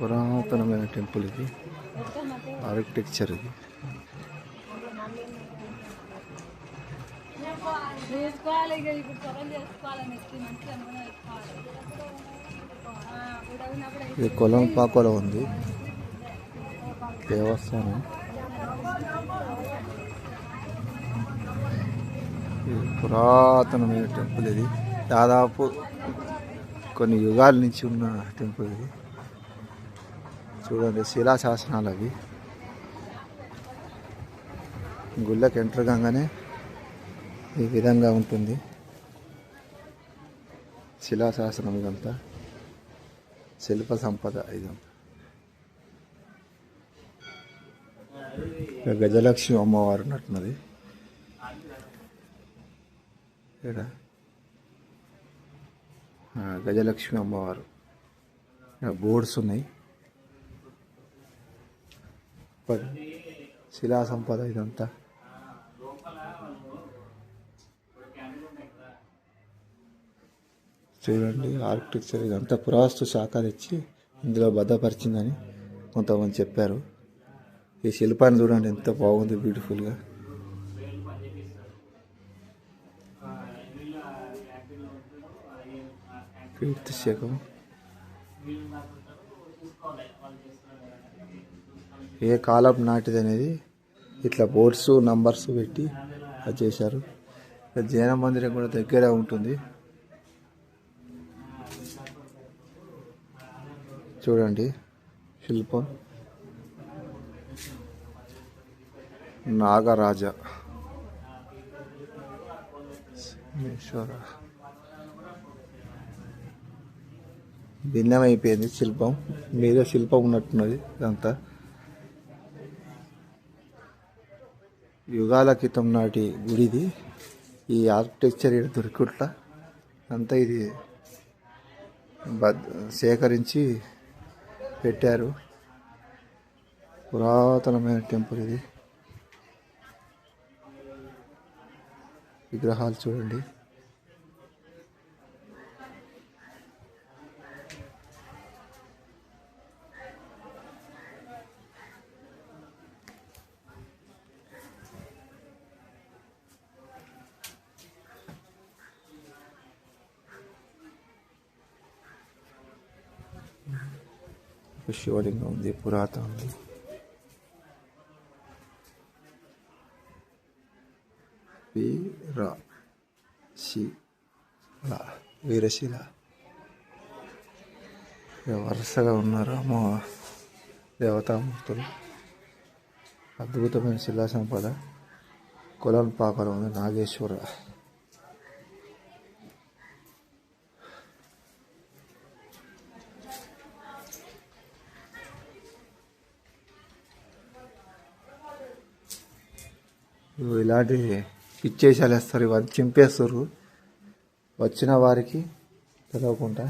పురాతనమైన టెంపుల్ ఇది. ఆర్కిటెక్చర్ ఇది. ఇది కొలం పాకొల ఉంది. దేవస్థానం. ఇది పురాతనమైన టెంపుల్ ఇది. దాదాపు కొన్ని యుగాల నుంచి ఉన్న టెంపుల్ ఇది. చూడండి శిలాశాసనాలు అవి గుళ్ళకి ఎంటర్ కాగానే ఈ విధంగా ఉంటుంది. శిలాశాసనం ఇదంతా. శిల్ప సంపద ఇదంతా. గజలక్ష్మి అమ్మవారు ఉన్నట్టున్నది. ఇక్కడ. గజలక్ష్మి అమ్మవారు. బోర్డ్స్ ఉన్నాయి. ప- శిలా సంపద ఇదంతా చూడండి ఆర్కిటెక్చర్ ఇదంతా పురావస్తు శాఖ తెచ్చి ఇందులో భద్రపరిచిందని కొంతమంది చెప్పారు ఈ శిల్పాన్ని చూడండి ఎంత బాగుంది బ్యూటిఫుల్గా కీర్తి శకం ఏ కాలం నాటిది అనేది ఇట్లా బోర్డ్స్ నంబర్స్ పెట్టి అది చేశారు. జైన మందిరం కూడా దగ్గర ఉంటుంది. చూడండి శిల్పం. నాగరాజ. సింహేశ్వర భిన్నమైపోయింది శిల్పం. మీద శిల్పం ఉన్నట్టున్నది ఇదంతా. యుగాల క్రితం నాటి గుడిది. ఈ ఆర్కిటెక్చర్ ఇక్కడ దొరికుట్ల. అంతా ఇది సేకరించి పెట్టారు. పురాతనమైన టెంపుల్ ఇది. విగ్రహాలు చూడండి. శివలింగం ఉంది పురాతన ఉంది. వీర శిల వీరశిల. వరుసగా ఉన్నారు అమ్మ దేవతామూర్తులు. అద్భుతమైన శిలా సంపద కొలం పాకలో ఉంది నాగేశ్వర. ఇలాంటి ఇచ్చేసాలు వేస్తారు ఇవన్నీ చింపేస్తారు. వచ్చిన వారికి తెలవకుండా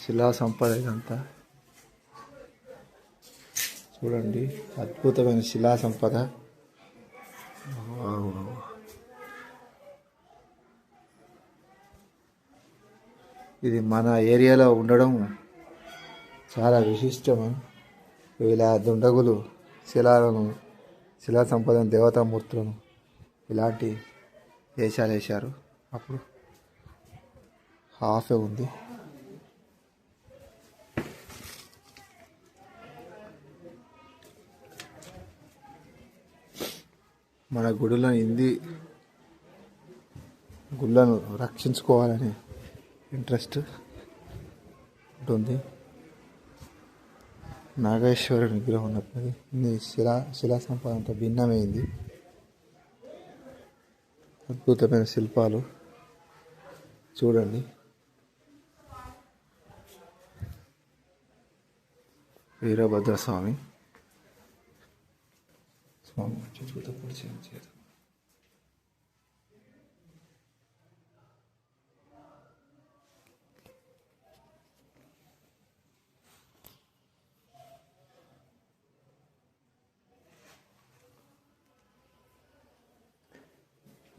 శిలా సంపద ఇదంతా చూడండి అద్భుతమైన శిలా సంపద. ఇది మన ఏరియాలో ఉండడం చాలా విశిష్టం. ఇలా దుండగులు శిలాలను శిలా సంపదను దేవతామూర్తులను ఇలాంటి వేషాలు వేశారు. అప్పుడు హాఫే ఉంది. మన గుడులను హిందీ గుళ్ళను రక్షించుకోవాలని ఇంట్రెస్ట్ ఉంటుంది. నాగేశ్వరుని విగ్రహం ఉన్నట్టు ఇది శిలా శిలా సంపాదనతో భిన్నమైంది. అద్భుతమైన శిల్పాలు. చూడండి. వీరభద్ర స్వామి స్వామి పూర్తి చేయాలి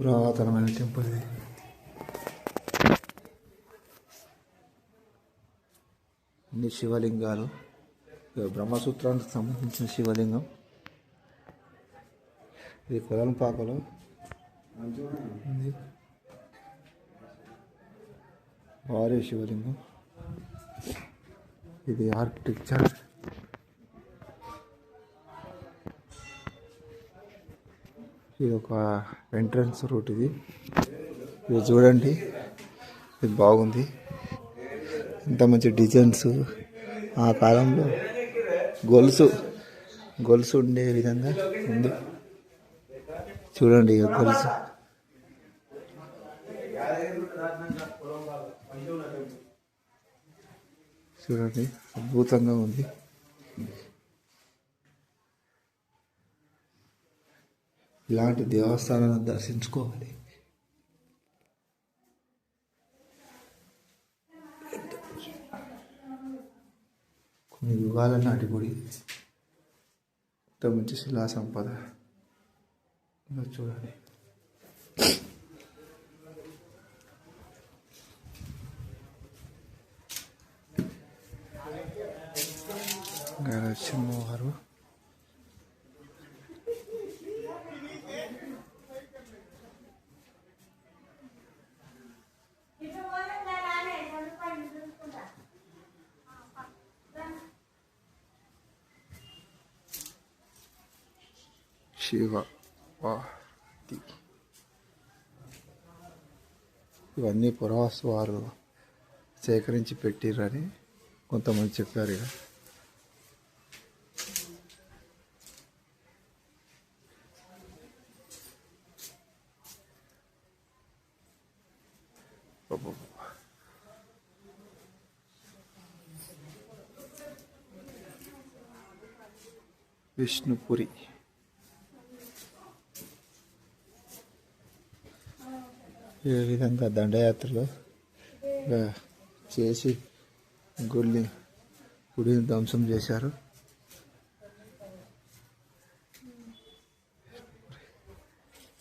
పురాతనమైన టెంపుల్ ఇది. అన్ని శివలింగాలు బ్రహ్మసూత్రానికి సంబంధించిన శివలింగం. ఇది కొలంపాకలో ఉంది. భారీ శివలింగం. ఇది ఆర్కిటెక్చర్. ఇది ఒక ఎంట్రన్స్ రూట్ ఇది. ఇది చూడండి. ఇది బాగుంది. ఇంత మంచి డిజైన్స్ ఆ కాలంలో గొలుసు గొలుసు ఉండే విధంగా ఉంది. చూడండి ఇక గొలుసు. చూడండి అద్భుతంగా ఉంది. ఇలాంటి దేవస్థానాలను దర్శించుకోవాలి. కొన్ని యుగాల నాటి గుడి ఇంత మంచి శిలా సంపద ఇంకా చూడండి. నరసింహవారు శివ వాది ఇవన్నీ పురావస్తు వారు సేకరించి పెట్టిరని కొంతమంది చెప్పారు ఇక. విష్ణుపురి. ఈ విధంగా దండయాత్రలో చేసి గుడిని గుడిని ధ్వంసం చేశారు.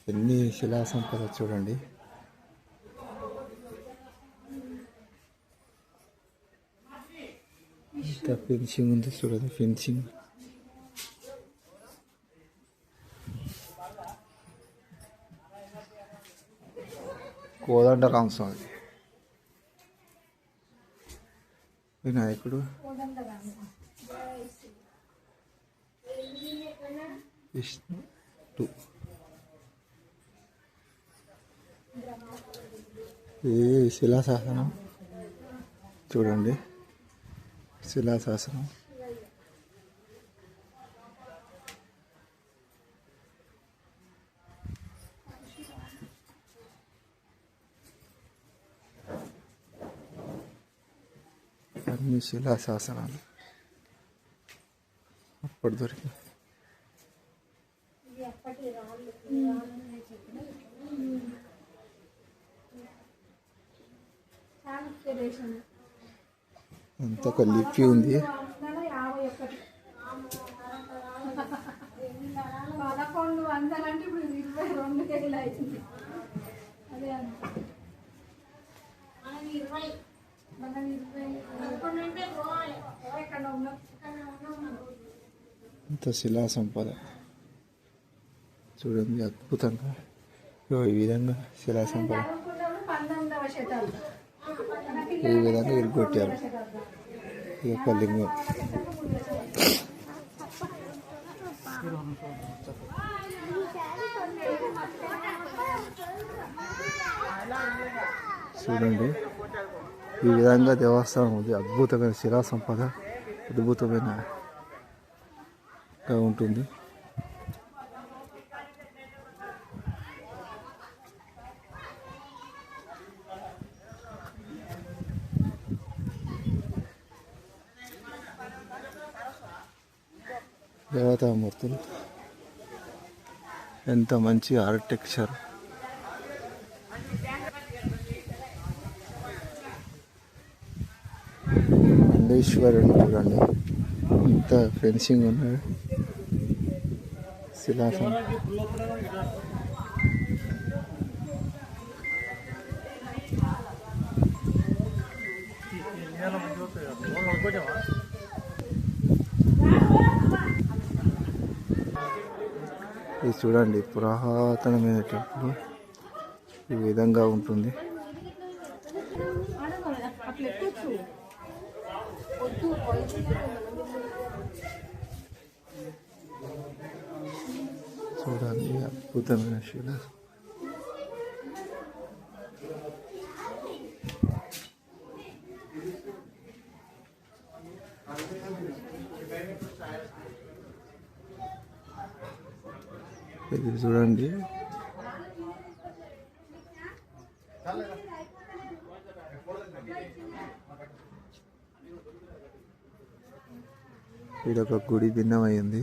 ఎన్ని శిలా సంపద చూడండి. ఇంత ఫినిషింగ్ ఉంది చూడండి ఫినిషింగ్ కోదండ రామస్వామి వినాయకుడు. విష్ణు. ఇది శిలాశాసనం? చూడండి. శిలాశాసనం. అన్ని శిలాశాసనాలు అప్పుడు దొరికి అంత ఒక లిపి ఉంది. పదకొండు వందలు అంటే ఇప్పుడు ఇరవై రెండు కేజీలు అదే అంత శిలా సంపద చూడండి అద్భుతంగా ఈ విధంగా శిలా సంపద ఈ విధంగా ఇరుగొట్టారు ఈ యొక్క లింగం చూడండి ఈ విధంగా దేవస్థానం ఉంది. అద్భుతమైన శిలా సంపద అద్భుతమైన ఉంటుంది. దేవతామూర్తులు. ఎంత మంచి ఆర్కిటెక్చర్ మండేశ్వరుడు చూడండి. ఇంత ఫెన్సింగ్ ఉన్నాడు. శిలాసం ఇది చూడండి పురాతనమైన టెంపుల్ ఈ విధంగా ఉంటుంది. అద్భుతమైన శిల ఇది చూడండి. ఇది ఒక గుడి భిన్నమైంది.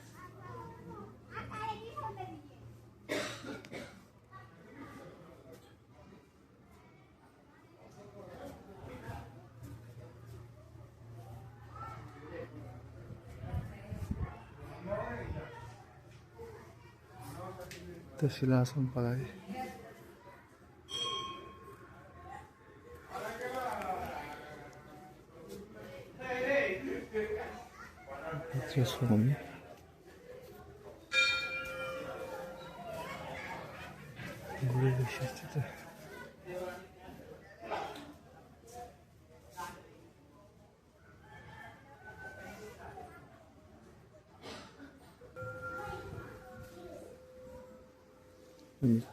శిలా సంపద ఇది. స్వామి గుడి విశిష్టత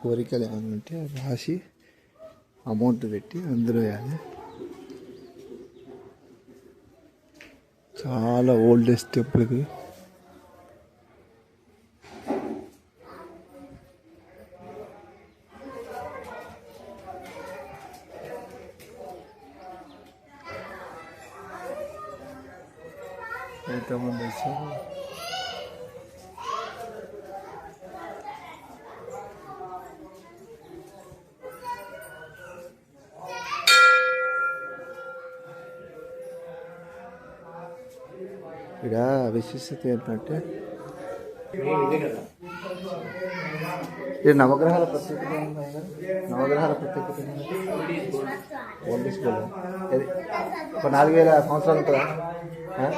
కోరికలు ఏమైనా ఉంటే రాసి అమౌంట్ పెట్టి అందులో వేయాలి చాలా ఓల్డెస్ట్ టెంపుల్ ఇది ఇక్కడ విశిష్టత ఏంటంటే ఇది నవగ్రహాల ప్రత్యేకత నవగ్రహాల ప్రత్యేకత ఓల్డ్ స్కూల్ ఇది ఒక నాలుగు వేల సంవత్సరాలు ఉంటుందా? ఆ?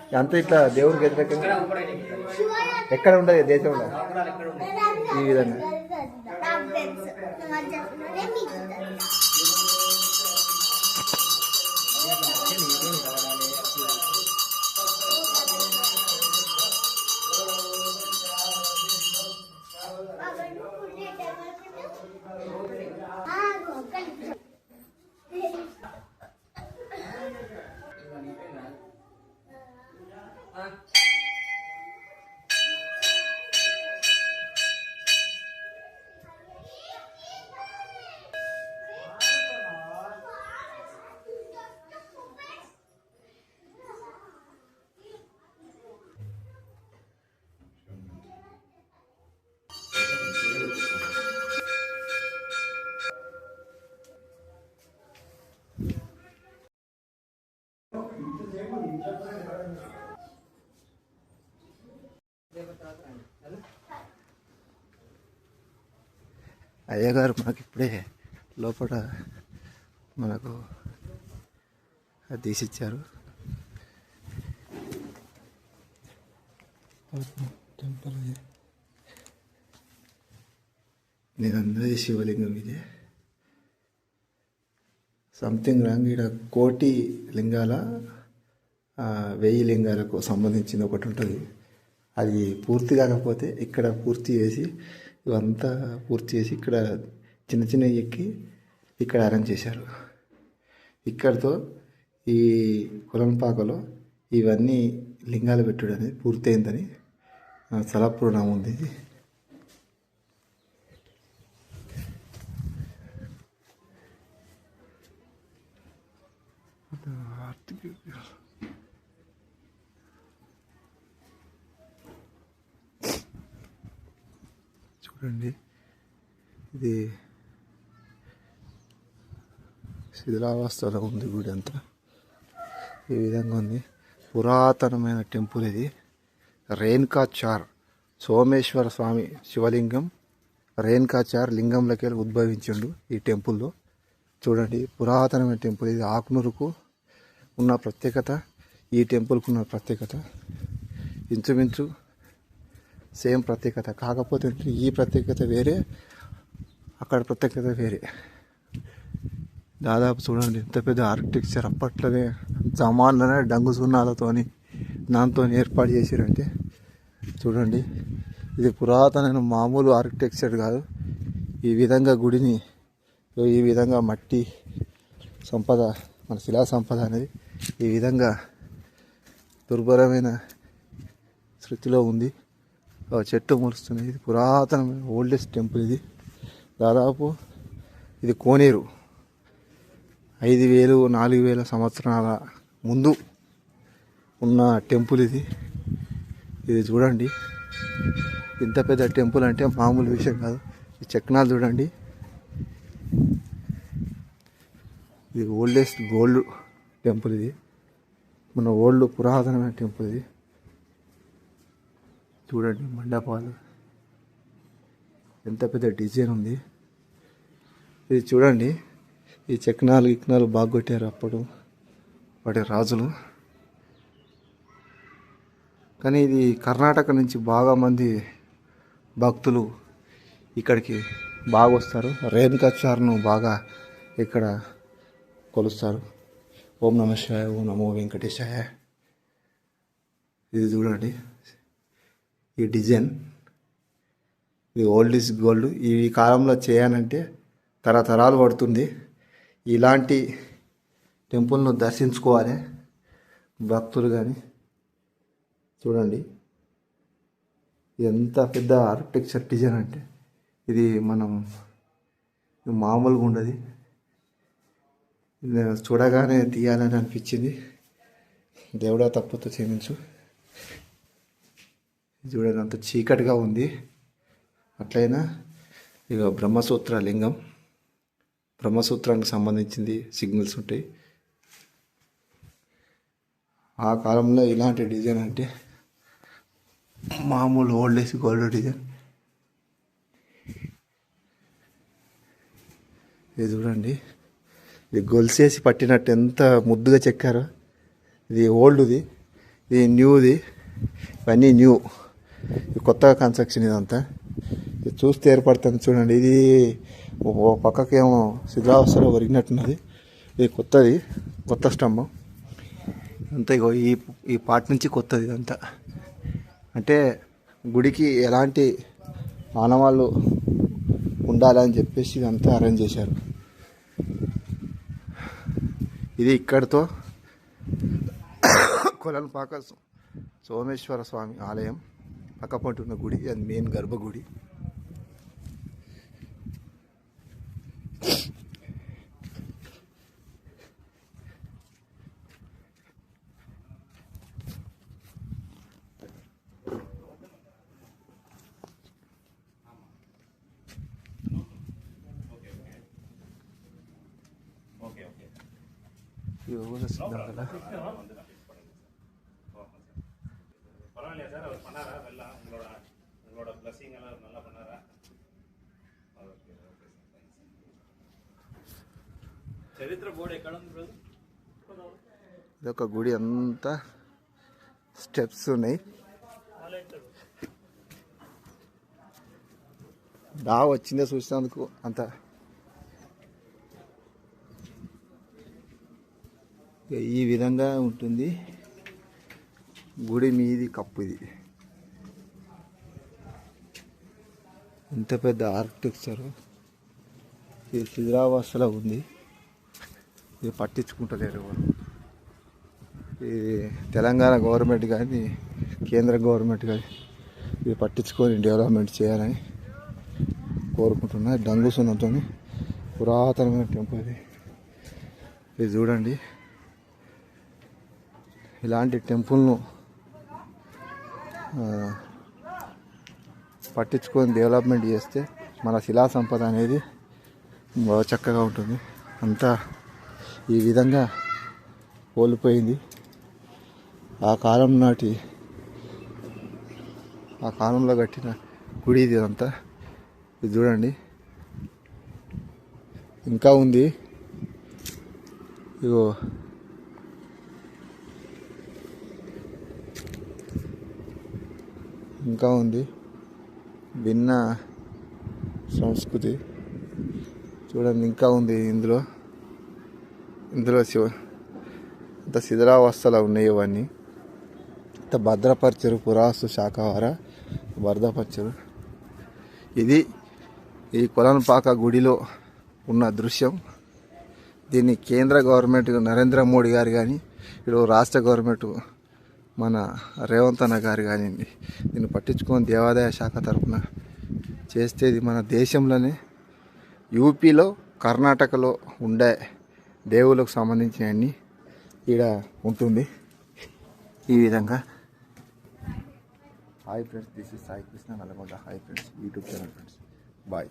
ఇట్లా అంతా ఇట్లా దేవుడికి వ్యతిరేకంగా? ఎక్కడ ఉండదు దేశంలో? ఈ విధంగా. Dia kembali. అయ్యగారు మనకి ఇప్పుడే లోపల మనకు అది తీసిచ్చారు. టెంపుల్ నేను అందరి శివలింగం ఇదే. సంథింగ్ రాంగ్ ఇక్కడ కోటి లింగాల వెయ్యి లింగాలకు సంబంధించింది ఒకటి ఉంటుంది. అది పూర్తి కాకపోతే ఇక్కడ పూర్తి చేసి ఇవంతా పూర్తి చేసి ఇక్కడ చిన్న చిన్న ఎక్కి ఇక్కడ అరేంజ్ చేశారు. ఇక్కడితో ఈ కులంపాకలో ఇవన్నీ లింగాలు పెట్టుడు అనేది పూర్తయిందని ఆ, స్థలపురాణం ఉంది ఇది. చూడండి. ఇది శిథిలావస్థలో ఉంది గుడి అంతా. ఈ విధంగా ఉంది. పురాతనమైన టెంపుల్ ఇది. రేణుకాచార్ సోమేశ్వర స్వామి శివలింగం. రేణుకాచార్ లింగంలోకి వెళ్ళి ఉద్భవించిండు ఈ టెంపుల్లో. చూడండి పురాతనమైన టెంపుల్ ఇది. ఆకునూరుకు ఉన్న ప్రత్యేకత ఈ టెంపుల్కు ఉన్న ప్రత్యేకత. ఇంచుమించు సేమ్ ప్రత్యేకత. కాకపోతే ఈ ప్రత్యేకత వేరే అక్కడ ప్రత్యేకత వేరే. దాదాపు చూడండి ఎంత పెద్ద ఆర్కిటెక్చర్ అప్పట్లోనే జమాన్లోనే డంగు సున్నాలతోని దాంతో ఏర్పాటు చేసారంటే చూడండి ఇది పురాతనమైన మామూలు ఆర్కిటెక్చర్ కాదు. ఈ విధంగా గుడిని ఈ విధంగా మట్టి సంపద మన శిలా సంపద అనేది ఈ విధంగా దుర్భరమైన శృతిలో ఉంది. చెట్టు మొలుస్తున్నాయి ఇది పురాతనమైన ఓల్డెస్ట్ టెంపుల్ ఇది. దాదాపు ఇది కోనేరు. ఐదు వేలు నాలుగు వేల సంవత్సరాల ముందు ఉన్న టెంపుల్ ఇది. ఇది చూడండి. ఇంత పెద్ద టెంపుల్ అంటే మామూలు విషయం కాదు. ఈ చక్నాలు చూడండి. ఇది ఓల్డెస్ట్ గోల్డ్ టెంపుల్ ఇది. మన ఓల్డ్ పురాతనమైన టెంపుల్ ఇది. చూడండి మండపాలు. ఎంత పెద్ద డిజైన్ ఉంది. ఇది చూడండి. ఈ చక్నాలు ఇక్నాలు బాగా కొట్టారు అప్పుడు. వాటి రాజులు. కానీ ఇది కర్ణాటక నుంచి బాగా మంది భక్తులు ఇక్కడికి బాగా వస్తారు. రేణుకాచార్ను బాగా ఇక్కడ కొలుస్తారు. ఓం నమ శివాయ ఓం నమో వెంకటేశాయ. ఇది చూడండి. ఈ డిజైన్. ఇది ఓల్డ్ ఇస్ గోల్డ్. ఈ కాలంలో చేయాలంటే తరతరాలు పడుతుంది. ఇలాంటి టెంపుల్ను దర్శించుకోవాలి. భక్తులు కానీ. చూడండి. ఎంత పెద్ద ఆర్కిటెక్చర్ డిజైన్ అంటే. ఇది మనం మామూలుగా ఉండదు. చూడగానే తీయాలని అనిపించింది. దేవుడా తప్పుతో క్షమించు. చూడండి అంత చీకటిగా ఉంది. అట్లయినా ఇక బ్రహ్మసూత్ర లింగం బ్రహ్మసూత్రానికి సంబంధించింది సిగ్నల్స్ ఉంటాయి. ఆ కాలంలో ఇలాంటి డిజైన్ అంటే మామూలు ఓల్డ్ ఏజ్ గోల్డ్ డిజైన్. ఇది చూడండి. ఇది గొలిసేసి పట్టినట్టు ఎంత ముద్దుగా చెక్కారో. ఇది ఓల్డ్ది ఇది న్యూది. ఇవన్నీ న్యూ. కొత్తగా కన్స్ట్రక్షన్ ఇదంతా. ఇది చూస్తే ఏర్పడుతుంది చూడండి. ఇది ఓ పక్కకేమో శిథిలావస్థలో ఒరిగినట్టున్నది. ఇది కొత్తది కొత్త స్తంభం. అంతా ఇగో ఈ ఈ పార్ట్ నుంచి కొత్తది ఇదంతా. అంటే గుడికి ఎలాంటి ఆనవాళ్ళు ఉండాలని చెప్పేసి ఇదంతా అరేంజ్ చేశారు. ఇది ఇక్కడితో కొలనుపాక సోమేశ్వర స్వామి ఆలయం. పక్కపంట ఉన్న గుడి అది మెయిన్ గర్భగుడి Yo, voy a hacer அவர் பண்ணாரா நல்லா உங்களோட உங்களோட பிளஸிங் எல்லாம் நல்லா பண்ணாரா ఓకే ఓకే చరిత్ర బోర్డు ఎక్కడ ఉంది బ్రదర్ ఇదొక గుడి అంతా స్టెప్స్ ఉన్నాయి దా వచ్చిందే చూసినందుకు అంత ఇక ఈ విధంగా ఉంటుంది గుడి మీది కప్పు ఇది ఇంత పెద్ద ఆర్కిటెక్చర్. ఇది శిథిలావస్థలో ఉంది. ఇది పట్టించుకుంటలేరు ఇది తెలంగాణ గవర్నమెంట్ కానీ కేంద్ర గవర్నమెంట్ కానీ ఇది పట్టించుకొని డెవలప్మెంట్ చేయాలని కోరుకుంటున్నా. డంగు సున్నంతో పురాతనమైన టెంపుల్ ఇది. ఇది చూడండి. ఇలాంటి టెంపుల్ను పట్టించుకొని డెవలప్మెంట్ చేస్తే మన శిలా సంపద అనేది బాగా చక్కగా ఉంటుంది. అంతా ఈ విధంగా కోల్పోయింది. ఆ కాలం నాటి ఆ కాలంలో కట్టిన గుడి ఇది అంతా. ఇది చూడండి. ఇంకా ఉంది. ఇగో. ఇంకా ఉంది. భిన్న సంస్కృతి. చూడండి ఇంకా ఉంది ఇందులో. ఇందులో శివ ఇంత శిథిలావస్థలో ఉన్నాయి ఇవన్నీ. ఇంత భద్రపరచరు పురాస్తు శాఖవార భద్రపరచరు. ఇది ఈ కొలన్పాక గుడిలో ఉన్న దృశ్యం. దీన్ని కేంద్ర గవర్నమెంట్ నరేంద్ర మోడీ గారు కానీ ఇప్పుడు రాష్ట్ర గవర్నమెంట్ మన రేవంత్ అన్న గారు కానివ్వండి దీన్ని పట్టించుకొని దేవాదాయ శాఖ తరఫున చేస్తే ఇది మన దేశంలోనే యూపీలో కర్ణాటకలో ఉండే దేవుళ్ళకు సంబంధించినవన్నీ ఈడ ఉంటుంది. ఈ విధంగా. Hi friends this is Sai Krishna Nalgonda hi friends YouTube channel friends bye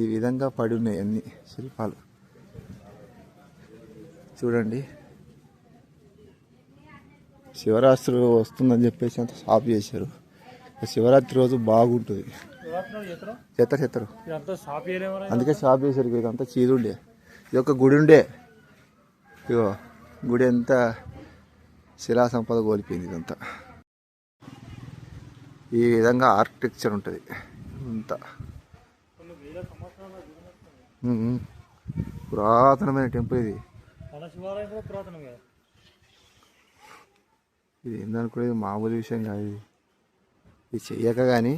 ఈ విధంగా పడి ఉన్నాయి అన్ని శిల్పాలు. చూడండి. శివరాత్రి వస్తుందని చెప్పేసి అంత షాప్ చేశారు. శివరాత్రి రోజు బాగుంటుంది. చెత్త చెత్తరు. అందుకే షాప్ చేశారు ఇదంతా చీదుండే. ఇది ఒక గుడి ఉండే. ఇగో గుడి అంతా శిలా సంపద కోల్పోయింది ఇదంతా. ఈ విధంగా ఆర్కిటెక్చర్ ఉంటుంది. అంతా. పురాతనమైన టెంపుల్ ఇది మన శివాలయం కూడా పురాతనం కదా ఇది ఏందనుకునేది మామూలు విషయం కాదు ఇది. ఇది చెయ్యక కానీ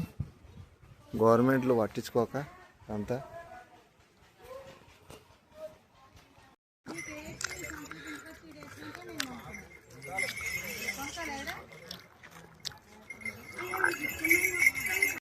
గవర్నమెంట్లు పట్టించుకోక అంతా.